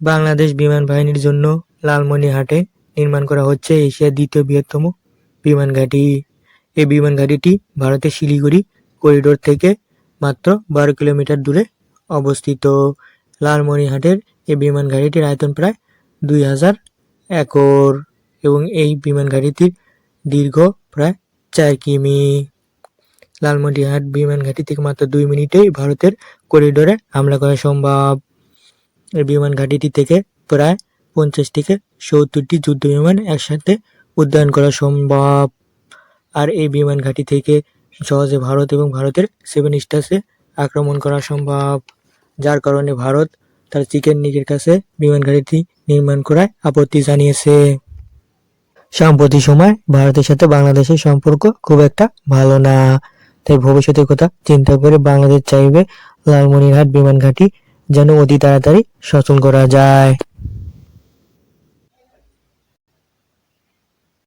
বাংলাদেশ বিমান বাহিনীর জন্য লালমনিরহাটে নির্মাণ করা হচ্ছে এশিয়ার দ্বিতীয় বৃহত্তম বিমান ঘাঁটি। এই বিমান ঘাঁটিটি ভারতের শিলিগুড়ি করিডোর থেকে মাত্র বারো কিলোমিটার দূরে অবস্থিত। লালমনিরহাটের এই বিমান ঘাঁটিটির আয়তন প্রায় দুই হাজার একর এবং এই বিমান ঘাঁটিটির দীর্ঘ প্রায় চার কিমি। লালমনিরহাট বিমান ঘাঁটি থেকে মাত্র দুই মিনিটেই ভারতের করিডোরে হামলা করা সম্ভব। এই বিমান ঘাঁটিটি থেকে প্রায় পঞ্চাশ থেকে সত্তরটি যুদ্ধ বিমান একসাথে উড্ডয়ন করা সম্ভব। আর এই বিমান ঘাঁটি থেকে সহজে ভারত এবং ভারতের সেভেন স্টার্সে আক্রমণ করা সম্ভব। যার কারণে ভারত তার চিকেন নিকের কাছে বিমান ঘাঁটিটি নির্মাণ করায় আপত্তি জানিয়েছে। সাম্প্রতিক সময় ভারতের সাথে বাংলাদেশের সম্পর্ক খুব একটা ভালো না। তাই ভবিষ্যতের কথা চিন্তা করে বাংলাদেশ চাইবে লালমনিরহাট বিমান ঘাঁটি যেন অতি তাড়াতাড়ি সচল করা যায়।